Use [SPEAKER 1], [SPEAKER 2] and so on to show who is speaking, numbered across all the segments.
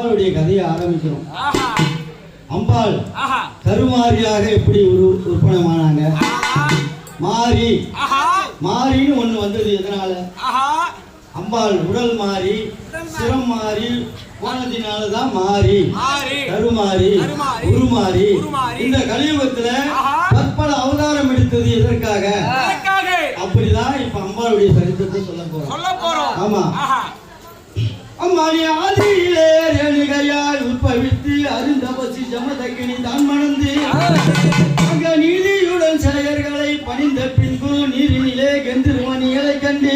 [SPEAKER 1] அம்பாளுடைய கதையை ஆரம்பிக்கிறோம். அம்பாள் கருமாரியாக எப்படி உரு உற்பனமானாங்க மாறி. மாறின்னு ஒண்ணு வந்தது எதனால? அம்பாள் உடல் மாறி சிரம் மாறி போனதினால தான் மாறி.
[SPEAKER 2] மாறி.
[SPEAKER 1] கருமாறி உருமாறி. இந்த கலியுகத்துல. பற்பல அவதாரம் எடுத்தது எதற்காக? அப்படிதான் இப்ப அம்பாளுடைய சரித்திரத்தை சொல்ல போறோம். ஆமா.
[SPEAKER 2] ஆஹா
[SPEAKER 1] ஆதியிலே ரேணுகையாய் உற்பவித்து அருந்தபசி ஜமதக்கினி தான் மணந்து அங்க நீதியுடன் செயல்களை பணிந்த பின்பு நீரினிலே கெந்திருமணிகளை கண்டு.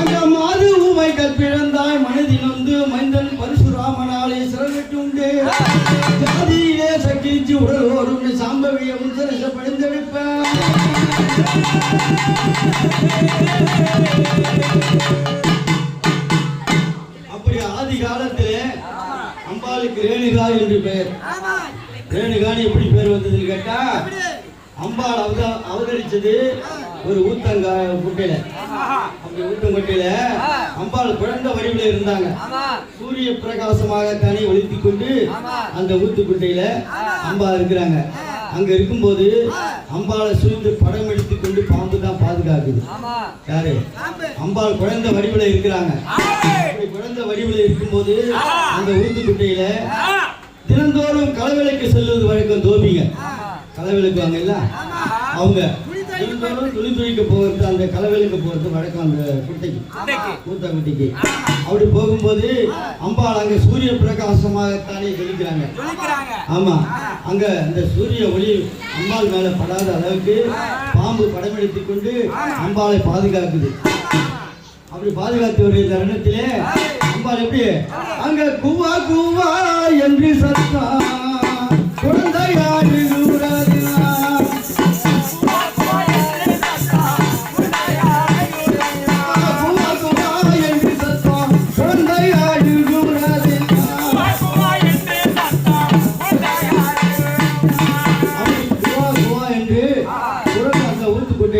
[SPEAKER 1] அங்க மாது உமை கற்பிழந்தாய் மனதில் வந்து மைந்தன் பரசுராமனாலே சிறகட்டுண்டு. ஜாதியிலே சக்கிச்சு உடல் ஓடும் சாம்பவிய முன்சரச பணிந்தெடுப்பேன். அம்பாளுக்கு ரேணுகா என்று பெயர். ரேணுகான்னு எப்படி பேர் வந்ததுன்னு கேட்டா அம்பாள் அவத அவதரிச்சது ஒரு ஊத்தங்கா குட்டையில. அப்படி ஊத்தங்கொட்டையில அம்பாள் குழந்தை வடிவில் இருந்தாங்க. சூரிய பிரகாசமாக தானே ஒளித்துக் கொண்டு அந்த ஊத்துக்குட்டையில அம்பா இருக்கிறாங்க. அங்க இருக்கும்போது அம்பாளை சூழ்ந்து படம் எடுத்துக் கொண்டு பாம்பு பாதுகாக்குது யாரு? அம்பாள் குழந்தை வடிவில் இருக்கிறாங்க. குழந்தை வடிவில் இருக்கும்போது அந்த ஊத்துக்குட்டையில
[SPEAKER 2] ஆஹா
[SPEAKER 1] தினந்தோறும் களவிலைக்கு செல்வது வழக்கம் தோபிங்க. களவிலுக்கு வாங்க இல்ல? அவங்க. தினந்தோறும் துணி துணிக்க போகிறது அந்த களவிலுக்கு போகிறது வழக்கம் அந்த குட்டைக்கு. மூத்த குட்டிக்கு அப்படி போகும்போது அம்பாள் அங்க சூரிய பிரகாசமாகத்தானே ஜொலிக்கிறாங்க. ஆமா. அங்க அந்த சூரிய ஒளி அம்பாள் மேல படாத அளவுக்கு பாம்பு படம் எடுத்துக் கொண்டு அம்பாளை பாதுகாக்குது. அப்படி பாதுகாத்து வருகிற தருணத்திலே அம்பாள் எப்படி? அங்க குவா குவா என்று சத்தம் குழந்தையாடு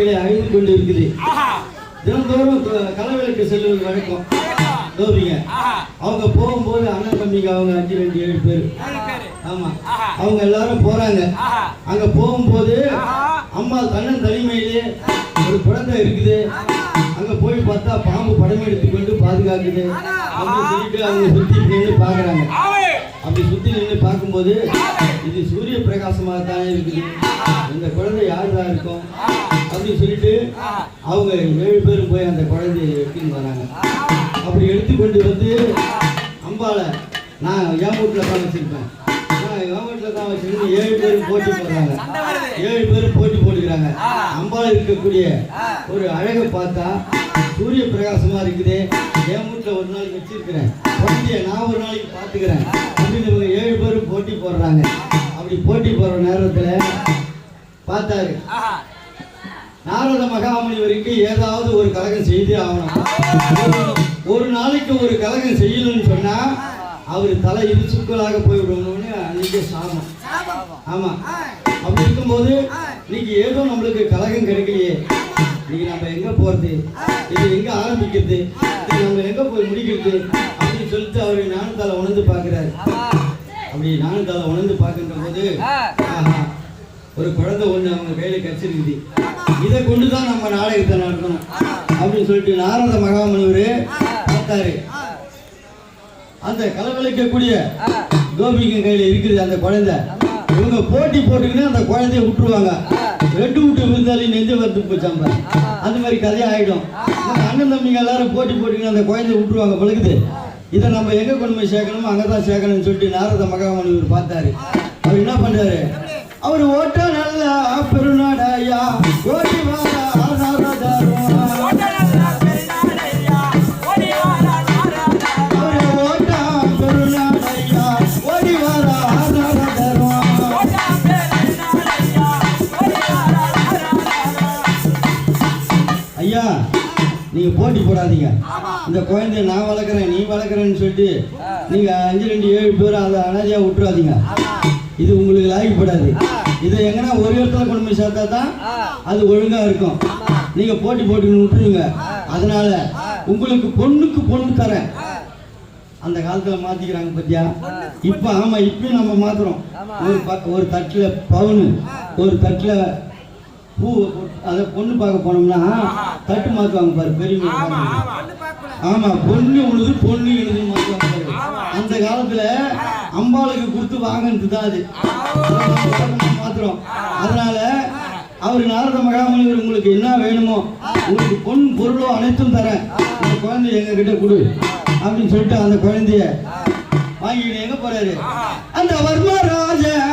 [SPEAKER 1] ஊத்துக்கொட்டையிலே அழிந்து கொண்டு இருக்குது தினந்தோறும் க- களவிளக்கு செல்வது வழக்கம். தோபிங்க
[SPEAKER 2] ஆஹா.
[SPEAKER 1] அவங்க போகும்போது அண்ணன் தம்பிங்க அவங்க அஞ்சு ரெண்டு ஏழு பேர். ஆமா. அவங்க எல்லாரும் போறாங்க. அங்க போகும்போது அம்மா தன்னன் தனிமையிலே ஒரு குழந்தை இருக்குது. அங்க போய் பார்த்தா பாம்பு படம் எடுத்துக்கொண்டு பாதுகாக்குது. சொல்லிட்டு அவங்க சுத்தி நின்று பாக்குறாங்க
[SPEAKER 2] ஆவே.
[SPEAKER 1] அப்படி சுத்தி நின்று பார்க்கும்போது இது சூரிய பிரகாசமாக தானே இருக்குது இந்த குழந்தை யார் இருக்கும்? அப்படின்னு சொல்லிட்டு அவங்க ஏழு பேரும் போய் அந்த குழந்தையை எடுத்துன்னு வராங்க. அப்படி எடுத்துக்கொண்டு வந்து அம்பாளை நான் என் வீட்டில் தான் வச்சிருப்பேன். நான் என் வீட்டில் தான் வச்சிருந்து ஏழு பேரும் போட்டி போடுறாங்க. ஏழு பேரும் போட்டி போட்டுக்கிறாங்க. அம்பாள் இருக்கக்கூடிய ஒரு அழகை பார்த்தா சூரிய பிரகாசமா இருக்குது. என் வீட்டில் ஒரு நாளைக்கு வச்சிருக்கிறேன். குழந்தைய நான் ஒரு நாளைக்கு பார்த்துக்கிறேன். அப்படின்னு இவங்க ஏழு பேரும் போட்டி போடுறாங்க. அப்படி போட்டி போடுற நேரத்தில் பார்த்தாரு. நாரத மகாமுனிவருக்கு ஏதாவது ஒரு கலகம் செய்தே ஆகணும். ஒரு- நாளைக்கு ஒரு கலகம் செய்யணும்னு சொன்னா அவர் தலை இடிச்சுக்களாக போய்விடணும்னு அன்னைக்கு சாபம். ஆமா. அப்படி இருக்கும்போது இன்னைக்கு ஏதோ நம்மளுக்கு கலகம் கிடைக்கலையே. இன்னைக்கு நம்ம எங்க போறது? இது எங்க ஆரம்பிக்கிறது? இது நம்ம எங்க போய் முடிக்கிறது? அப்படின்னு சொல்லிட்டு அவர் ஞானத்தால உணர்ந்து பார்க்கிறாரு. அப்படி ஞானத்தால உணர்ந்து பார்க்கின்ற போது ஒரு குழந்தை ஒண்ணு அவங்க கையில கச்சிருக்குது இதை கொண்டு தான் நம்ம நாடகத்தை நடத்தணும். அப்படின்னு சொல்லிட்டு நாரத மகாமுனிவர் பார்த்தாரு. அந்த கலவலிக்கக்கூடிய கோபிங்க கையில இருக்குது அந்த குழந்தை. இவங்க போட்டி போட்டுக்கின்னு அந்த குழந்தைய விட்டுருவாங்க. ரெண்டு விட்டு விருந்தாலையும் நெஞ்ச வந்து போச்சாம்ப. அந்த மாதிரி கதையாக ஆகிடும் அண்ணன் தம்பிங்க எல்லாரும் போட்டி போட்டுக்கின்னு அந்த குழந்தை விட்டுருவாங்க பழகுது இதை நம்ம எங்க கொண்டு போய் சேர்க்கணுமோ அங்கதான் சேர்க்கணும்னு சொல்லிட்டு நாரத மகாமுனிவர் பார்த்தாரு. அவர் என்ன பண்றாரு? அவர் ஓட்ட நல்லா பெருநாடாயா ஓட்டி வாடா. ஐயா நீங்க போட்டி போடாதீங்க. இந்த குழந்தைய நான் வளர்க்குறேன் நீ வளர்க்குறேன்னு சொல்லிட்டு நீங்க அஞ்சு ரெண்டு ஏழு பேர் அதை அனாதையா விட்டுறாதீங்க. இது உங்களுக்கு லாய்க்கப்படாது. இதை எங்கன்னா ஒரு இடத்துல கொண்டு போய் சேர்த்தா தான் அது ஒழுங்கா இருக்கும். நீங்க போட்டி போட்டுக்கணும் விட்டுருங்க. அதனால உங்களுக்கு பொண்ணுக்கு பொண்ணு தரேன். அந்த காலத்துல மாத்திக்கிறாங்க பத்தியா? இப்ப ஆமா இப்பயும் நம்ம மாத்துறோம். ஒரு ப- ஒரு தட்டுல பவுனு ஒரு தட்டுல பூ அதை பொண்ணு பார்க்க போனோம்னா தட்டு மாத்துவாங்க பாரு பெரியவங்க ஆமா பொண்ணு உழுது பொண்ணு எழுது மாத்துவாங்க பாரு. அந்த காலத்துல அம்பாளுக்கு கொடுத்து வாங்கினது தான் அது. மாத்துறோம் அதனால அவர் நாரத மகாமணிவர் உங்களுக்கு என்ன வேணுமோ உங்களுக்கு பொன் பொருளோ அனைத்தும் தரேன். அந்த குழந்தை எங்க கிட்ட கொடு அப்படின்னு சொல்லிட்டு அந்த குழந்தைய வாங்கிட்டு எங்க போறாரு? அந்த வர்மராஜ தன்னை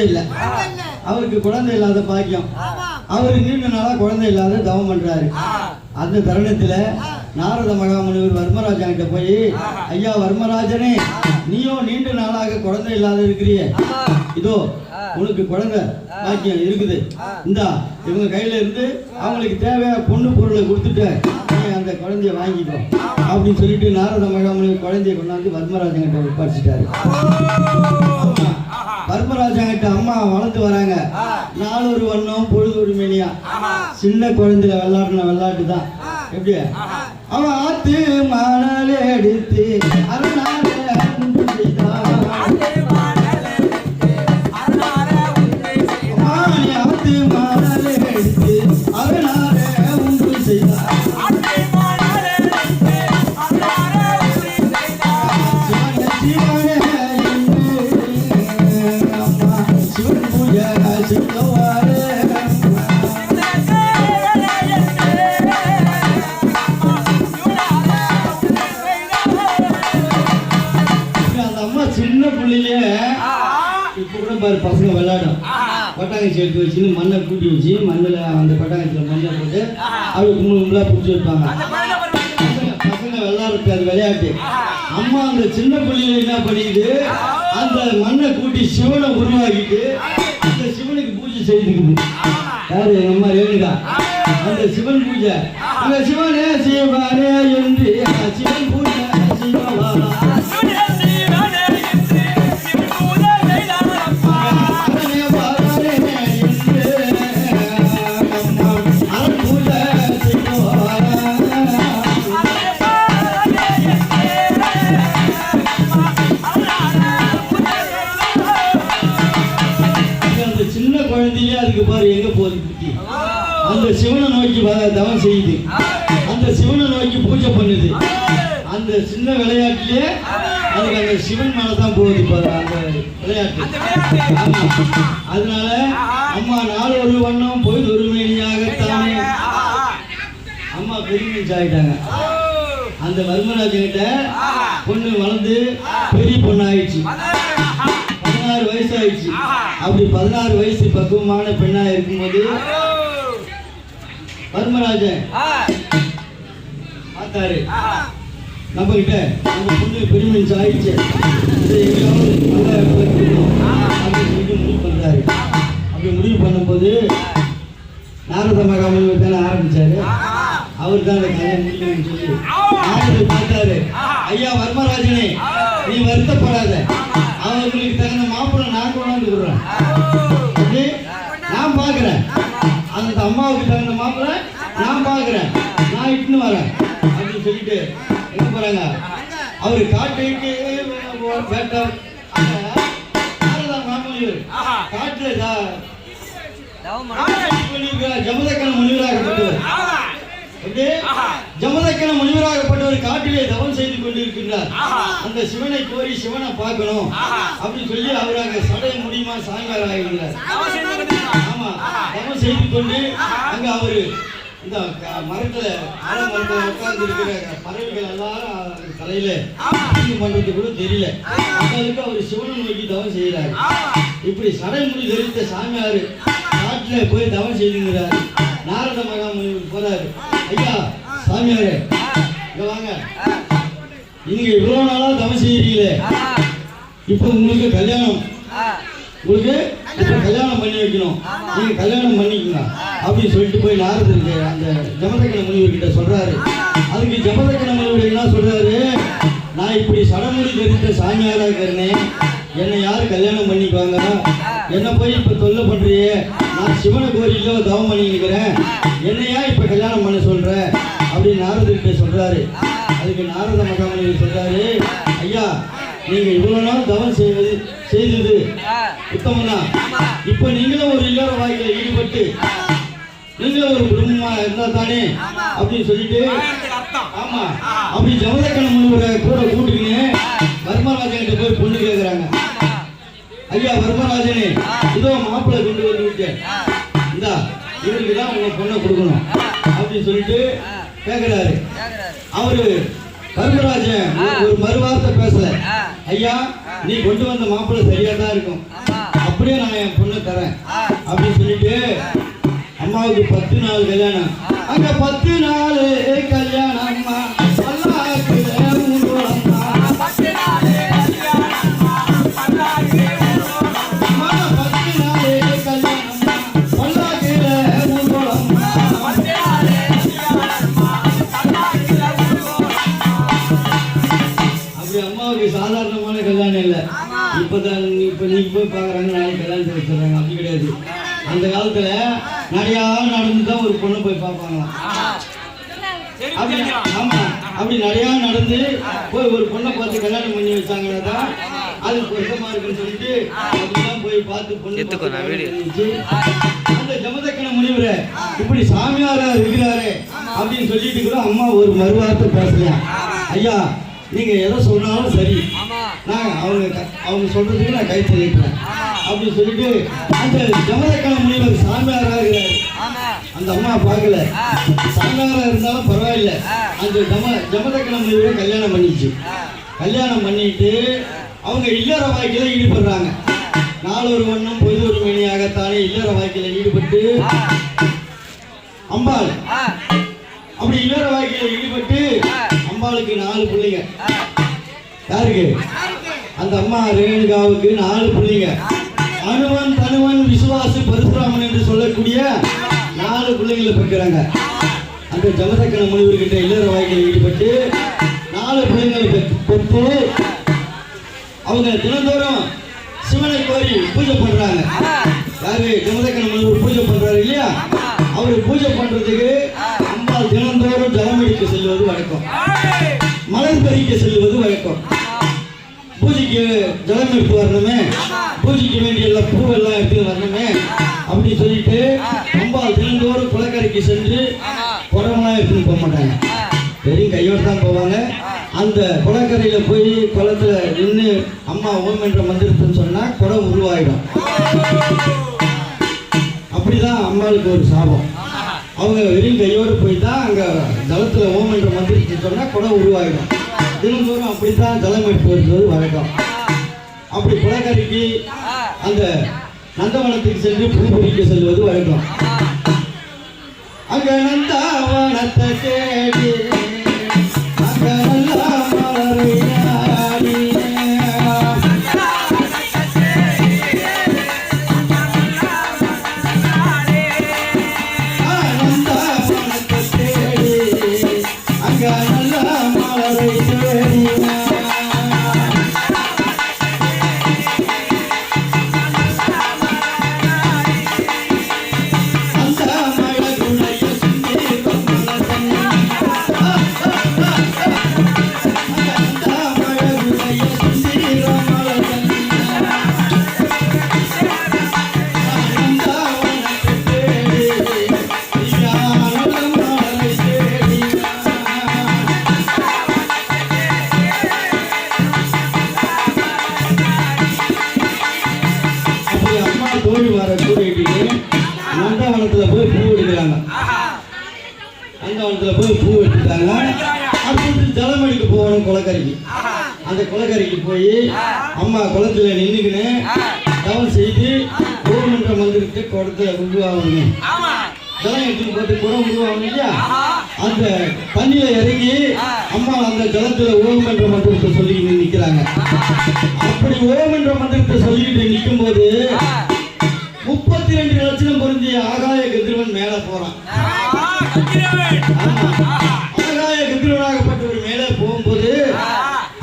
[SPEAKER 1] குழந்தை இல்லை. அவருக்கு குழந்தை இல்லாத பாக்கியம். அவர் நீண்ட நாளா குழந்தை இல்லாத தவம் பண்றாரு. அந்த தருணத்துல நாரத மகாமுனிவர் வர்மராஜன் கிட்ட போய் ஐயா வர்மராஜனே நீயும் நீண்ட நாளாக குழந்தை இல்லாத இருக்கிறியே. இதோ உனக்கு குழந்தை பாக்கியம் இருக்குது. இந்தா இவங்க கையில இருந்து அவங்களுக்கு தேவையான பொண்ணு பொருளை கொடுத்துட்டு நீ அந்த குழந்தைய வாங்கிக்கோ. அப்படின்னு சொல்லிட்டு நாரத மகாமுனிவர் குழந்தைய கொண்டாந்து வர்மராஜன் கிட்ட ஒப்படைச்சிட்டாரு. பர்மராஜன் கிட்ட அம்மா வளர்த்து வராங்க. நாலு ஒரு வண்ணம் பொழுது ஒரு சின்ன குழந்தையில விளையாடுன விளையாட்டு தான் எப்படி? அவன் ஆத்து மணல் எடுத்து அருணால பட்டாங்கச்சி எடுத்து வச்சுன்னு மண்ணை கூட்டி வச்சு மண்ணில் அந்த பட்டாங்கச்சியில் மண்ணை போட்டு அப்படி கும்பல் கும்பலாக பிடிச்சி வைப்பாங்க. பசங்க விளையாடுறது அது விளையாட்டு. அம்மா அந்த சின்ன பிள்ளையில என்ன பண்ணிக்குது அந்த மண்ணை கூட்டி சிவனை உருவாக்கிட்டு அந்த சிவனுக்கு பூஜை செய்துக்குது. யாரு? எங்க அம்மா ரேணுகா. அந்த சிவன் பூஜை. அந்த சிவனே சிவனே என்று சிவன் அதனால அம்மா நாலு ஒரு வண்ணம் போய் ஒரு மணியாகத்தானே அம்மா பெரிய ஆயிட்டாங்க அந்த வர்மராஜன்கிட்ட பொண்ணு வளர்ந்து பெரிய பொண்ணு ஆயிடுச்சு பதினாறு வயசு ஆயிடுச்சு அப்படி பதினாறு வயசு பக்குவமான பெண்ணா இருக்கும்போது வர்மராஜன் பார்த்தாரு. நம்ம கிட்ட அந்த பொண்ணு பெருமை ஆயிடுச்சு பண்றாரு அப்படி முடிவு பண்ணும்போது நாரத மகாமுனிவர் தானே ஆரம்பிச்சாரு. அவர் தான் அந்த கதையை முடிக்கணும்னு சொல்லி நாரதர் பார்த்தாரு ஐயா வர்மராஜனே நீ வருத்தப்படாத. அவர்களுக்கு தகுந்த மாப்பிள்ளை நான் கொண்டாந்து விடுறேன். நான் பார்க்குறேன். அந்த அம்மாவுக்கு தகுந்த மாப்பிள்ளை நான் பார்க்குறேன். நான் இட்டுன்னு வரேன். அப்படின்னு சொல்லிட்டு என்ன போகிறாங்க அவர் காட்டுக்கு வேட்டை காட்டுல ஜமதக்கன முனிவராகப்பட்டவர்? ஜமதக்கன முனிவராகப்பட்டவர் காட்டிலே தவம் செய்து கொண்டிருக்கின்றார். அந்த சிவனை கோரி சிவனை பார்க்கணும். அப்படின்னு சொல்லி அவர் அங்க சடைய முடியுமா சாயங்காலம் ஆகின்றார் ஆமா. தவம் செய்து கொண்டு அங்க அவரு இந்த மரத்துல மர மரத்துல உட்கார்ந்து இருக்கிற பறவைகள் எல்லாரும் தலையில பண்றது கூட தெரியல. அவருக்கு அவர் சிவனை நோக்கி தவம் செய்யறாரு இப்படி சடைமுடி தரித்த சாமியாரு காட்டுல போய் தவம் செய்துங்கிறாரு. நாரத மகாமுனிவர் போறாரு. ஐயா சாமியாரே இங்க வாங்க. நீங்க இவ்வளவு நாளா தவம் செய்யறீங்களே. இப்போ உங்களுக்கு கல்யாணம். உங்களுக்கு கல்யாணம் பண்ணி வைக்கணும். நீங்க கல்யாணம் பண்ணிக்கங்க. அப்படின்னு சொல்லிட்டு போய் நாரதருக்கு அந்த ஜமதக்கன முனிவர் கிட்ட சொல்றாரு. அதுக்கு ஜமதக்கன முனிவர் என்ன சொல்றாரு? நான் இப்படி சடமுடி தெரிந்த சாமியாரா இருக்கிறேனே என்னை யார் கல்யாணம் பண்ணிக்குவாங்க என்ன போய் இப்ப தொல்லை பண்றியே. நான் சிவனை கோயில தவம் பண்ணி நிற்கிறேன் என்னையா இப்ப கல்யாணம் பண்ண சொல்ற? அப்படின்னு நாரதர்கிட்ட சொல்றாரு. அதுக்கு நாரத மகாமுனிவர் சொல்றாரு. ஐயா நீங்க இவ்வளவு நாள் தவம் செய்வது செய்தது. உத்தமனா. இப்ப நீங்களும் ஒரு இல்லற வாழ்க்கையில ஈடுபட்டு நீங்களும் ஒரு குடும்பமா இருந்தா தானே? அப்படின்னு சொல்லிட்டு ஆமா. அப்படி ஜமதக்கன முனிவரை கூட கூட்டிக்கின்னு வர்மராஜன் கிட்ட போய் பொண்ணு கேக்குறாங்க.
[SPEAKER 2] ஆமா.
[SPEAKER 1] ஐயா வர்மராஜனே இதோ மாப்பிள்ளை கொண்டு வந்து விட்டேன். இந்தா இவருக்கு தான் உங்க பொண்ணை கொடுக்கணும். அப்படின்னு சொல்லிட்டு கேக்குறாரு. அவரு வர்மராஜன் ஒரு- மறுவார்த்தை பேசல. ஐயா நீ கொண்டு வந்த மாப்பிள்ளை சரியா தான் இருக்கும். அப்படியே நான் என் பொண்ணை தரேன். அப்படின்னு சொல்லிட்டு அம்மாவுக்கு பத்து நாள் கல்யாணம். அங்க பத்து நாள் கல்யாணம் போய் பாக்குறாங்க நாளைக்கு கல்யாணத்தை வச்சிடறாங்க அப்படி கிடையாது. அந்த காலத்துல நிறையா நடந்து தான் ஒரு பொண்ணு போய் பார்ப்பாங்களாம். அப்படி ஆமா. அப்படி நிறைய நடந்து போய் ஒரு பொண்ணை பார்த்து கல்யாணம் பண்ணி வச்சாங்கன்னா தான் அது பொருத்தமா இருக்குன்னு சொல்லிட்டு அப்படிலாம் போய் பார்த்து பொண்ணு கல்யாணம் அந்த ஜமதக்கன முனிவரை இப்படி சாமியாரா இருக்கிறாரு அப்படின்னு சொல்லிட்டு கூட அம்மா ஒரு மறுவார்த்தை பேசலாம் ஐயா நீங்க எதை சொன்னாலும் சரி. நான் அவங்க க- அவங்க சொல்றதுக்கு நான் கை சொல்லிட்டேன் அப்படின்னு சொல்லிட்டு அந்த ஜமதக்கன முனிவர் சாமியாரா இருக்கிறாரு.
[SPEAKER 2] ஆமா.
[SPEAKER 1] அந்த அம்மா பார்க்கல. சாமியாரா இருந்தாலும் பரவாயில்ல. அந்த ஜம ஜமதக்கன முனிவரை கல்யாணம் பண்ணிச்சு. கல்யாணம் பண்ணிட்டு அவங்க இல்லற வாழ்க்கையில ஈடுபடுறாங்க. நாளொரு வண்ணம் பொது ஒரு மணியாகத்தானே இல்லற வாழ்க்கையில ஈடுபட்டு அம்பாள். அப்படி இல்லற வாழ்க்கையில ஈடுபட்டு அம்பாளுக்கு நாலு பிள்ளைங்க. யாருக்கு? அந்த அம்மா ரேணுகாவுக்கு நாலு பிள்ளைங்க. அனுமன் தனுவன் விசுவாசு பரசுராமன் என்று சொல்லக்கூடிய நாலு பிள்ளைங்களை பெற்கிறாங்க. அந்த ஜமதக்கன முனிவர்கிட்ட இல்லற வாழ்க்கையில் ஈடுபட்டு நாலு பிள்ளைங்களை பெற்று அவங்க தினந்தோறும் சிவனை கோரி பூஜை பண்றாங்க. யாரு? ஜமதக்கன முனிவர் பூஜை பண்றாரு இல்லையா? அவர் பூஜை பண்றதுக்கு ஆனால் தினந்தோறும் ஜலம் செல்வது வழக்கம். மலர் பறிக்க செல்வது வழக்கம். பூஜைக்கு ஜலம் எடுத்து வரணுமே? பூஜைக்கு வேண்டிய எல்லா பூவெல்லாம் எடுத்து வரணுமே? அப்படி சொல்லிட்டு அம்பாள் தினந்தோறும் குளக்கரைக்கு சென்று குடமெல்லாம் எடுத்துன்னு போக மாட்டாங்க. வெறும் கையோடு தான் போவாங்க. அந்த குளக்கரையில் போய் குளத்துல நின்று அம்மா ஓம் என்ற மந்திரத்துன்னு சொன்னால் குடம் உருவாயிடும். அப்படிதான் அம்மாளுக்கு ஒரு சாபம். அவங்க வெளியில் கையோடு போய் தான் அங்கே ஜலத்தில் ஓம் என்ற மந்திரத்தை குடம் உருவாகிடும் தினந்தோறும் அப்படித்தான் ஜலம் எடுத்து வருவது வழக்கம். அப்படி குளக்கரைக்கு அந்த நந்தவனத்துக்கு சென்று பூ செல்வது வழக்கம். அங்கே நந்தவனத்தை தேடி அங்கே நல்லா மலரை பூ வச்சுட்டாங்க அடுத்து ஜலம் எடுக்க போகணும் குளக்கரைக்கு. அந்த குளக்கரைக்கு போய் அம்மா குளத்துல நின்றுக்கின்னு தவம் செய்து ஓம் என்ற மந்திரத்தை குளத்துல உருவாகணும் ஜலம் எடுத்துட்டு போட்டு குளம் விடுவாங்க இல்லையா? அந்த தண்ணியில இறங்கி அம்மா அந்த ஜலத்துல ஓம் என்ற மந்திரத்தை சொல்லிக்கிட்டு நிக்கிறாங்க. அப்படி ஓம் என்ற மந்திரத்தை சொல்லிக்கிட்டு நிற்கும் போது முப்பத்தி ரெண்டு லட்சம் பொருந்திய ஆகாய கதிரவன் மேல போறான். ஆகாய கதிரவனாகப்பட்டவர் மேலே போகும்போது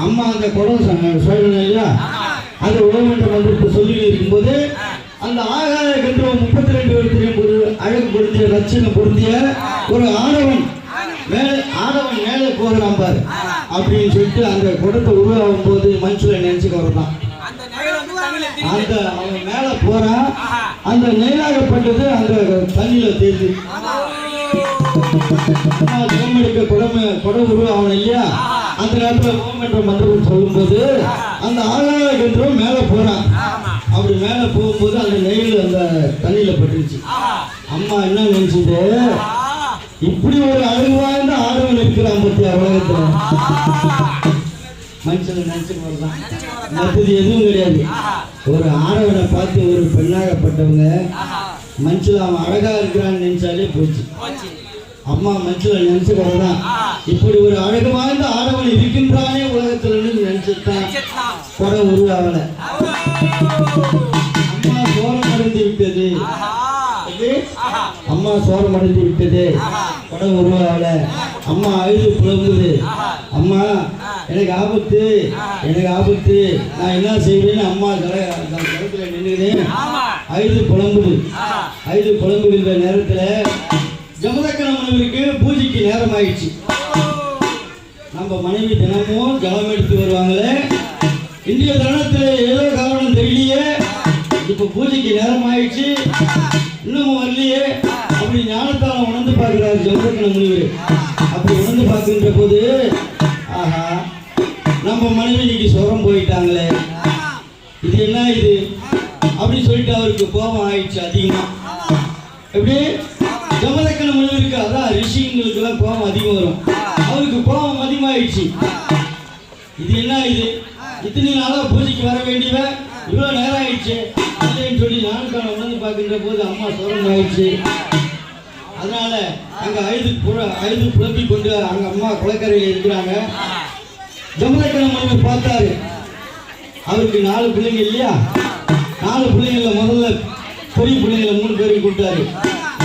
[SPEAKER 1] அம்மா அந்த குடம் சொன்ன- இல்லையா அந்த ஓம் என்ற மந்திரத்தை சொல்லி இருக்கும்போது அந்த ஆகாய கதிரவன் முப்பத்தி ரெண்டு வருஷத்துக்கு ஒரு அழகு பொருந்திய லட்சணம் பொருந்திய ஒரு ஆணவன் மேலே ஆடவன் மேலே போகிறான் பாரு அப்படின்னு சொல்லிட்டு அந்த குடத்தை உருவாகும் போது மனுஷனை நினைச்சுக்க வரலாம்
[SPEAKER 2] அந்த
[SPEAKER 1] அந்த அவன் மேலே போறான் அந்த நெய்லாகப்பட்டது அந்த தண்ணியில் தெரியுது அம்மா ஜெபம் எடுக்க குடம குடம் உருவாகணும் இல்லையா? அந்த நேரத்துல ஓம் என்ற மந்திரம் சொல்லும்போது அந்த ஆகாய கன்றும் மேலே போகிறான் அப்படி மேலே போகும்போது அந்த நெயில் அந்த தண்ணியில் பட்டுருச்சு. அம்மா என்ன நினைச்சது? இப்படி ஒரு அழகு வாய்ந்த ஆடவன் இருக்கிறான் பத்தியா உலகத்துல. மனுஷன் நினைச்சுட்டு வரலாம் மற்றது எதுவும் கிடையாது. ஒரு ஆடவனை பார்த்து ஒரு பெண்ணாகப்பட்டவங்க மனுஷன் அவன் அழகா இருக்கிறான்னு நினைச்சாலே போச்சு. அம்மா மனுஷன் நினைச்சுக்கிறதான் இப்படி ஒரு அழகு வாய்ந்த ஆடவன் இருக்கின்றானே உலகத்துல
[SPEAKER 2] செத்தான்.
[SPEAKER 1] கொடை உருவாகல அம்மா சோரம் அடைந்து விட்டது. அம்மா சோரம் அடைந்து விட்டது கொடை உருவாகல அம்மா அழுது புலம்புது. அம்மா எனக்கு ஆபத்து. எனக்கு ஆபத்து. நான் என்ன செய்வேன்னு அம்மா நின்றுக்கிறேன். அழுது புலம்புது. ஐந்து புலம்புகின்ற நேரத்துல ஜமதக்கன மனைவிக்கு பூஜைக்கு நேரம் ஆயிடுச்சு நம்ம மனைவி தினமும் ஜலம் எடுத்து வருவாங்களே. இந்திய தினத்துல ஏதோ காரணம் தெரியலையே. இப்ப பூஜைக்கு நேரம் ஆயிடுச்சு இன்னமும் வரலையே. அப்படி ஞானத்தால உணர்ந்து பார்க்கிறார் ஜமதக்கன முனிவர் அப்படி உணர்ந்து பார்க்கின்ற போது ஆஹா நம்ம மனைவி இன்னைக்கு சுரம் போயிட்டாங்களே. இது என்ன இது? அப்படி சொல்லிட்டு அவருக்கு கோபம் ஆயிடுச்சு அதிகமா. எப்படி? கமலக்கணம் முனிவருக்கு அதான் ரிஷிங்களுக்கு எல்லாம் கோபம் அதிகம் வரும். அவருக்கு கோபம் அதிகமாயிடுச்சு. இது என்ன இது? இத்தனை நாளா பூஜைக்கு வர வேண்டியவன் இவ்வளவு நேரம் ஆயிடுச்சு. அப்படின்னு சொல்லி நானுக்கான உணர்ந்து பார்க்கின்ற போது அம்மா சோரம் ஆயிடுச்சு. அதனால அங்க ஐந்து புற ஐந்து புலம்பி கொண்டு அங்க அம்மா குளக்கரையில் இருக்கிறாங்க. ஜமதக்கன முனிவர் பார்த்தாரு. அவருக்கு நாலு பிள்ளைங்க இல்லையா? நாலு பிள்ளைங்கள முதல்ல பெரிய பிள்ளைங்கள மூணு பேருக்கு கூப்பிட்டாரு.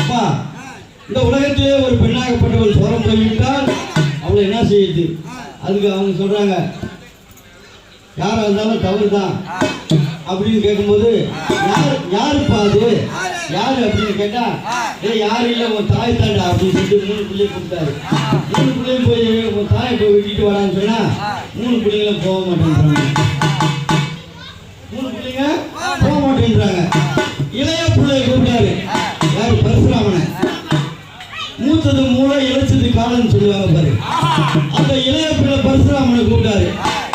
[SPEAKER 1] அப்பா இந்த உலகத்திலே ஒரு பெண்ணாகப்பட்டவள் சோரம் போய்விட்டால் அவளை என்ன செய்யுது? அதுக்கு அவங்க சொல்றாங்க யாரா இருந்தாலும் தவறு தான் அப்படின்னு கேட்கும்போது யார் யாருப்பா அது? யாரு? அப்படின்னு கேட்டா ஏ யாரு இல்ல உன் தாய் தாண்டா அப்படின்னு சொல்லிட்டு மூணு பிள்ளைய கொடுத்தாரு மூணு பிள்ளையும் போய் உன் தாயை போய் விட்டுட்டு வரான்னு சொன்னா மூணு பிள்ளைங்களும் போக மாட்டேங்கிறாங்க மூணு பிள்ளைங்க போக மாட்டேன்றாங்க. இளைய பிள்ளைய கூப்பிட்டாரு. யாரு? பரசுராமனை. மூத்தது மூளை இழைச்சது காலன்னு சொல்லுவாங்க பாரு. அந்த இளைய பிள்ளை பரசுராமனை கூப்பிட்டாரு.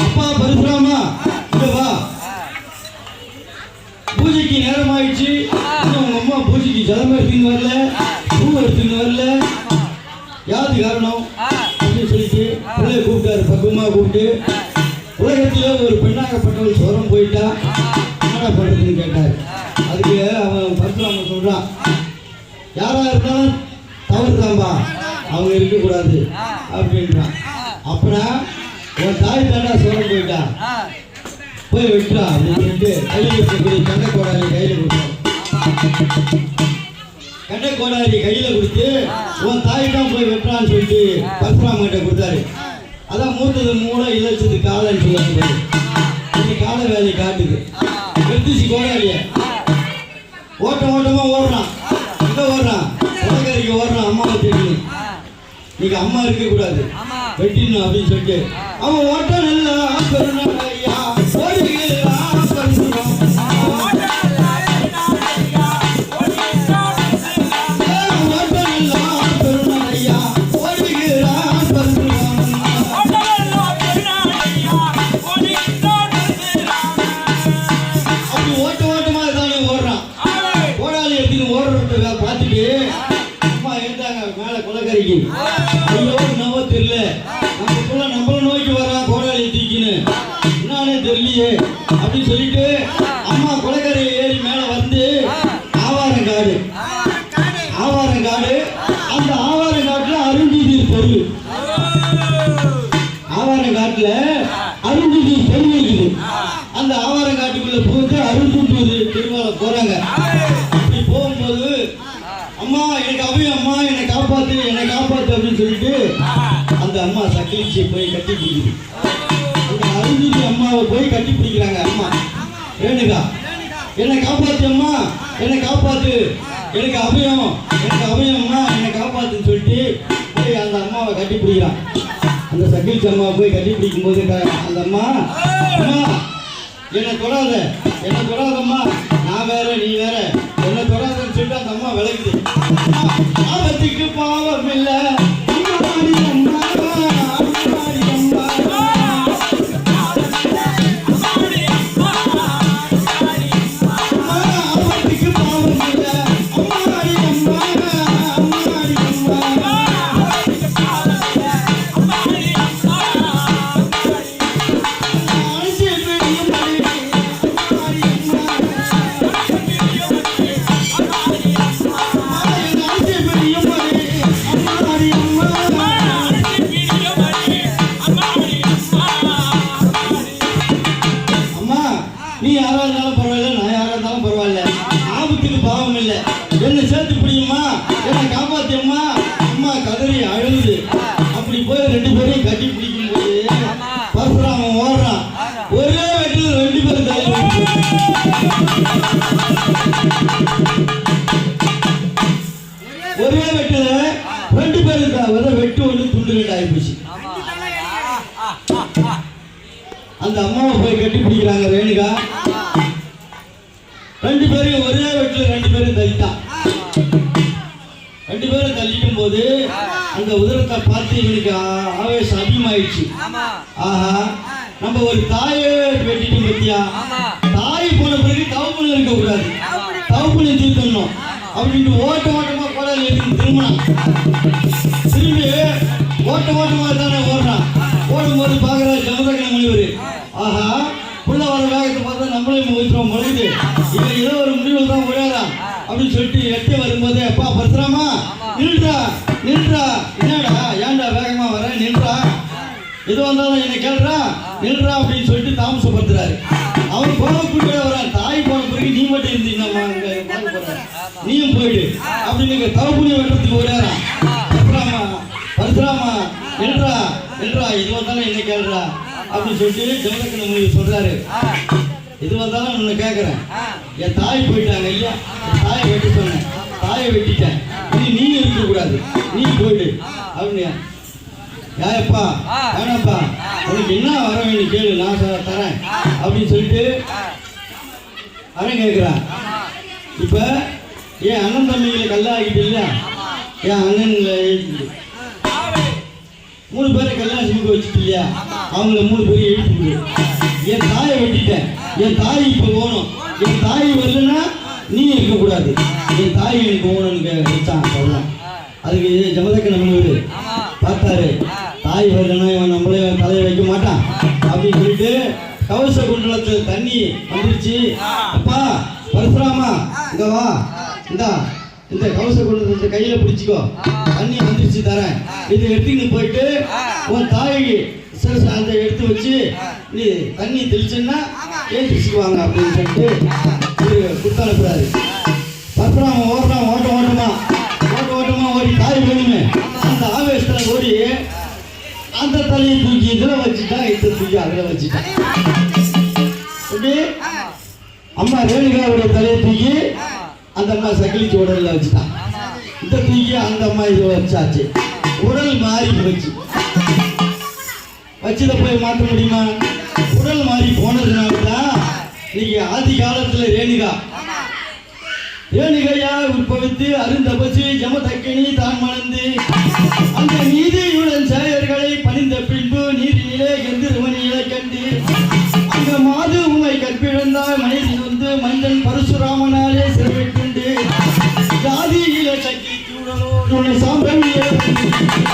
[SPEAKER 1] அப்பா பரசுராமா இங்க வா. பூஜைக்கு நேரம் ஆயிடுச்சு உங்க அம்மா பூஜைக்கு ஜலம் எடுத்துன்னு வரல. பூ எடுத்துன்னு வரல. யாது காரணம்? அப்படின்னு சொல்லிட்டு பிள்ளைய கூப்பிட்டாரு. பக்குவமா கூப்பிட்டு. உலகத்திலே ஒரு பெண்ணாகப்பட்டவள் சோரம் போயிட்டா என்ன பண்றதுன்னு கேட்டார். அதுக்கு அவன் பரசுராமன் சொல்றான். யாரா இருந்தாலும் தவறு தான்பா அவங்க இருக்கக்கூடாது அப்படின்றான். அப்புறம் உன் தாய் தாண்டா சோழம் போயிட்டா? போய் வெட்டுறா அப்படின்னு சொல்லிட்டு கையில் இருக்கக்கூடிய கண்டை கோடாரி கையில் கொடுத்தாரு கண்ணை கோடாரி கையில் கொடுத்து உன் தாய் தான் போய் வெட்டுறான்னு சொல்லிட்டு பரசுராம கிட்ட கொடுத்தாரு. அதான் மூத்தது மூளை இழைச்சது காலன்னு சொல்லுவாங்க பாரு. கால வேலையை காட்டுது. வெட்டுச்சு கோடாரிய. ஓட்டம் ஓட்டமா ஓடுறான். எங்க ஓடுறான். நீங்க அம்மா இருக்க கூடாது வெட்டிடணும் அப்படின்னு சொல்லிட்டு. அவன் ஓட்டம் நல்லா போறாங்க. அப்படி போகும்போது அம்மா எனக்கு அவையும் அம்மா என்னை காப்பாத்து என்னை காப்பாத்து அப்படின்னு சொல்லிட்டு அந்த அம்மா சக்கிலிச்சியை போய் கட்டி பிடிக்குது. அந்த அருந்ததி அம்மாவை போய் கட்டி பிடிக்கிறாங்க அம்மா. ரேணுகா என்னை காப்பாத்து அம்மா என்னை காப்பாத்து. எனக்கு அபயம் எனக்கு அபயம் அம்மா என்னை காப்பாத்துன்னு சொல்லிட்டு போய் அந்த அம்மாவை கட்டி பிடிக்கிறான். அந்த சக்கிலிச்சி அம்மாவை போய் கட்டி பிடிக்கும் போது அந்த அம்மா அம்மா என்னை தொடாத என்னை தொடாதம்மா வேற நீ வேற. என்ன தொடர்ந்து சொல்லிட்டு அந்த அம்மா விளக்குது அம்மா, பாவத்துக்கு பாவம் இல்ல அம்மா, அம்மாடி. பாவத்துக்கு பாவம் இல்லை ஒரே வெட்டில. ரெண்டு த- வித வெட்டு ஒன்று துண்டு ரெண்டு ஆயிப்போச்சு. அந்த அம்மாவை போய் கட்டி பிடிக்கிறாங்க ரேணுகா. ரெண்டு பேரையும் ஒரே வெட்டில் ரெண்டு பேரும் தள்ளிட்டான் ரெண்டு பேரும் தள்ளிக்கும் போது அந்த உதரத்தை பார்த்து இவனுக்கு ஆவேசம் அதிகமாயிடுச்சு ஆஹா நம்ம ஒரு தாயை வெட்டிட்டு பத்தியா? தாய் போன பிறகு தவப்புல இருக்க கூடாது. தவப்புல தீர்த்தணும் அப்படின்ட்டு ஓட்ட ஓட்டமா குடல் எடுத்து திரும்பினான் திரும்பி ஓட்ட ஓட்டமா தானே ஓடுறான். ஓடும்போது பாக்குற ஜமதகன முனிவர். ஆஹா புள்ள வர வேகத்தை பார்த்தா நம்மளே முகிக்கிறோம் முழுகுது இவன் ஏதோ ஒரு முடிவில் தான் விளையாடான் அப்படின்னு சொல்லிட்டு எட்ட வரும்போது அப்பா பரசுராமா நில்றா நில்றா என்னடா ஏன்டா வேகமாக வர? நில்றா. எது வந்தாலும் என்னை கேள்றா நின்றா அப்படின்னு சொல்லிட்டு தாமசப்படுத்துறாரு. அவன் கோவக்கூட வரான். தாய் போன பிறகு நீ மட்டும் இருந்தீங்கம்மா அங்க நீயும் போயிடு. அப்படின்னு இங்க தவப்புனி வெட்டுறதுக்கு ஓடாரான் பரசுராமா பரசுராமா என்றா என்றா எது வந்தாலும் என்ன கேள்றா அப்படின்னு சொல்லிட்டு ஜெகதக்கன் முனி சொல்றாரு. இது வந்தாலும் உன்னை கேட்கறேன் என் தாய் போயிட்டாங்க ஐயா என் தாயை வெட்டி சொன்னேன். தாயை வெட்டிட்டேன். இனி நீ இருக்க கூடாது நீ போயிடு. அப்படின்னு. ஏப்பா வேணாப்பா. உனக்கு என்ன வர வேணும் கேளு. நான் தரேன். அப்படின்னு சொல்லிட்டு அவன் கேட்குறான் இப்போ என் அண்ணன் தம்பிகளை கல்லாகிட்டு இல்ல என் அண்ணன்ல மூணு பேரை கல்யாணம் செஞ்சு வச்சுட்டு இல்லையா? அவங்கள மூணு பேரும் எழுப்பிட்டு என் தாயை வெட்டிட்டேன். என் தாய் இப்போ போகணும் என் தாய் வரலன்னா நீ இருக்கக்கூடாது. என் தாய் எனக்கு போகணும்னு வச்சான் சொல்லலாம். அதுக்கு ஜமதக்க நம்ம பார்த்தாரு. தாய் வரலன்னா இவன் நம்மளே தலையை வைக்க மாட்டான். அப்படின்னு சொல்லிட்டு கவச குண்டலத்தில் தண்ணி வந்துருச்சு. அப்பா பரசுராமா இங்க வா. இந்தா இந்த கவச குண்டலத்தை கையில பிடிச்சிக்கோ. தண்ணி வந்துருச்சு தரேன். இதை எடுத்துக்கிட்டு போயிட்டு உன் தாய் சிறு அந்த எடுத்து வச்சு நீ தண்ணி தெளிச்சுன்னா ஏற்றிச்சுக்குவாங்க அப்படின்னு சொல்லிட்டு கொடுத்து அனுப்புறாரு. பரசுராம ஓடுறான் ஓட்ட ஓட்டமா. ஓட்ட ஓட்டமா ஓடி தாய் வேணுமே. அந்த ஆவேசத்தில் ஓடி அந்த தலையை தூக்கி இதில் வச்சுட்டான் இதை தூக்கி அதில் வச்சுட்டான். எப்படி? அம்மா ரேணுகாவுடைய தலையை தூக்கி அந்த அம்மா சக்கிலிச்சு உடல்ல வச்சுட்டான் இந்த தூக்கி அந்த அம்மா இது வச்சாச்சு. உடல் மாறி போச்சு. வச்சதை போய் மாற்ற முடியுமா? உடல் மாறி போனதுனால தான் இன்னைக்கு ஆதி காலத்துல ரேணுகா. ரேணுகையா உற்பவித்து அருந்தபசு ஜம தக்கினி தான் மணந்து அந்த நீதி